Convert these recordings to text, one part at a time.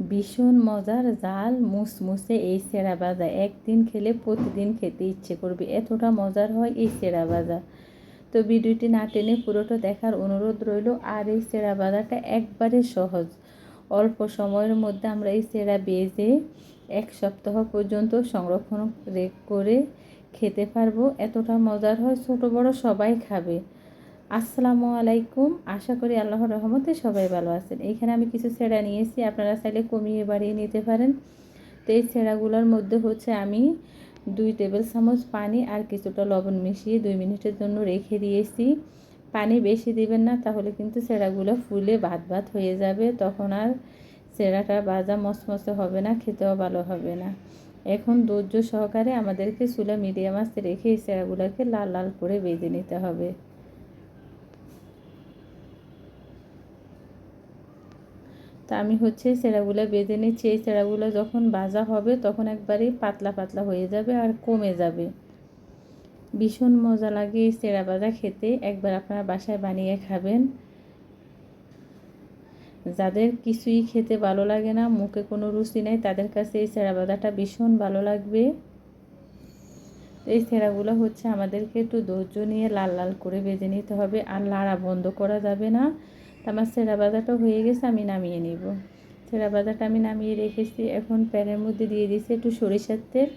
ভীষণ মজার জাল মুসমুসে এই সেরা ভাজা। একদিন খেলে প্রতিদিন খেতে ইচ্ছে করবে, এতটা মজার হয় এই সেরা ভাজা। তো ভিডিওটি না টেনে পুরোটা দেখার অনুরোধ রইল, আর এই সেরা ভাজাটা একবারে সহজ। অল্প সময়ের মধ্যে আমরা এই সেরা বেজে এক সপ্তাহ পর্যন্ত সংরক্ষণ করে খেতে পারব। এতটা মজার হয় ছোট বড় সবাই খাবে। আসসালামু আলাইকুম। আশা করি আল্লাহর রহমতে সবাই ভালো আছেন। এইখানে আমি কিছু ছেঁড়া নিয়েছি আপনারা চাইলে কমিয়ে বাড়িয়ে নিতে পারেন। তো এই ছেঁড়াগুলোর মধ্যে হচ্ছে আমি দুই টেবিল চামচ পানি আর কিছুটা লবণ মিশিয়ে দুই মিনিটের জন্য রেখে দিয়েছি। পানি বেশি দিবেন না, তাহলে কিন্তু ছেঁড়াগুলো ফুলে ভাত ভাত হয়ে যাবে। তখন আর ছেঁড়াটা বাজা মসমসে হবে না, খেতেও ভালো হবে না। এখন ধৈর্য সহকারে আমাদেরকে চুলা মিডিয়াম আস্তে রেখে এই ছেঁড়াগুলোকে লাল লাল করে বেঁধে নিতে হবে। তা আমি হচ্ছে সেরাগুলো বেঁধে নিচ্ছি। এই সেরাগুলো যখন ভাজা হবে তখন একবারেই পাতলা পাতলা হয়ে যাবে আর কমে যাবে। ভীষণ মজা লাগে এই সেরা ভাজা খেতে। একবার আপনারা বাসায় বানিয়ে খাবেন। যাদের কিছুই খেতে ভালো লাগে না, মুখে কোনো রুচি নেই, তাদের কাছে এই সেরা ভাজাটা ভীষণ ভালো লাগবে। এই সেরাগুলো হচ্ছে আমাদেরকে একটু ধৈর্য নিয়ে লাল লাল করে বেজে নিতে হবে। আর লাড়া বন্ধ করা যাবে না। আমার সেরা বাজাটা হয়ে গেছে, আমি নামিয়ে নিব। সেরা বাজাটা আমি নামিয়ে রেখেছি, এখন প্যানের মধ্যে দিয়ে দিয়েছি একটু সরিষার তেল।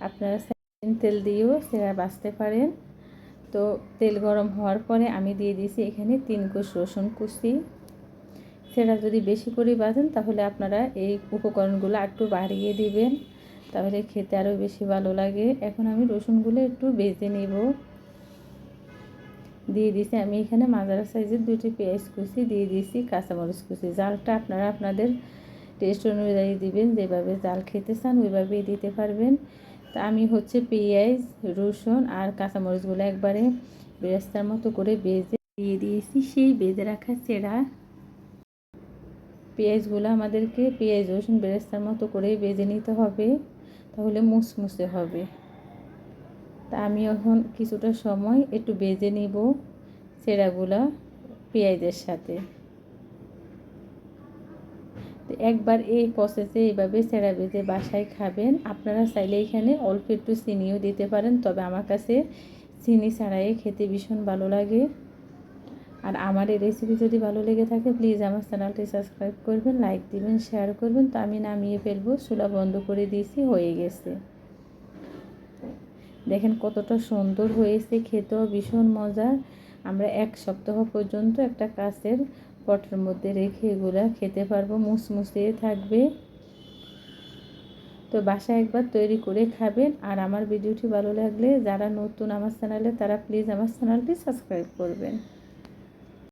আপনারা তেল দিয়েও সেরা বাঁচতে পারেন। তো তেল গরম হওয়ার পরে আমি দিয়ে দিয়েছি এখানে তিন কোষ রসুন কুচি। সেটা যদি বেশি করে বাঁধেন, তাহলে আপনারা এই উপকরণগুলো একটু বাড়িয়ে দিবেন। তাহলে খেতে আরও বেশি ভালো লাগে। এখন আমি রসুনগুলো একটু বেজে নেব। দিয়ে দিয়েছি। আমি এখানে মাজারা সাইজের দুটি পেঁয়াজ কুচি দিয়ে দিয়েছি, কাঁচামরিচ কুচি। জালটা আপনারা আপনাদের টেস্ট অনুযায়ী দিবেন, যেভাবে জাল খেতে চান ওইভাবেই দিতে পারবেন। তা আমি হচ্ছে পেঁয়াজ, রসুন আর কাঁচামরিচগুলো একবারে বেরেস্তার মতো করে বেজে দিয়ে দিয়েছি। সেই বেজে রাখা চেরা পেঁয়াজগুলো আমাদেরকে পেঁয়াজ, রসুন বেরেস্তার মতো করে বেজে নিতে হবে, তাহলে মুসমুসে হবে। তা আমি এখন কিছুটা সময় একটু বেজে নিব সেরাগুলা পেঁয়াজের সাথে। একবার এই প্রসেসে এইভাবে সেরা বেজে বাসায় খাবেন। আপনারা চাইলে এখানে অল্প একটু চিনিও দিতে পারেন, তবে আমার কাছে চিনি ছাড়াই খেতে ভীষণ ভালো লাগে। আর আমার এই রেসিপি যদি ভালো লেগে থাকে প্লিজ আমার চ্যানেলটি সাবস্ক্রাইব করবেন লাইক দিবেন শেয়ার করবেন। তো আমি নামিয়ে ফেলব, চুলা বন্ধ করে দিয়েছি, হয়ে গেছে। দেখেন কতটা সুন্দর হয়েছে, খেতেও ভীষণ মজার আমরা এক সপ্তাহ পর্যন্ত একটা কাছের পটের মধ্যে রেখে এগুলো খেতে পারব মুসমুসিয়ে থাকবে। তো বাসায় একবার তৈরি করে খাবেন। আর আমার ভিডিওটি ভালো লাগলে যারা নতুন আমার চ্যানেলে, তারা প্লিজ আমার চ্যানেলটি সাবস্ক্রাইব করবেন।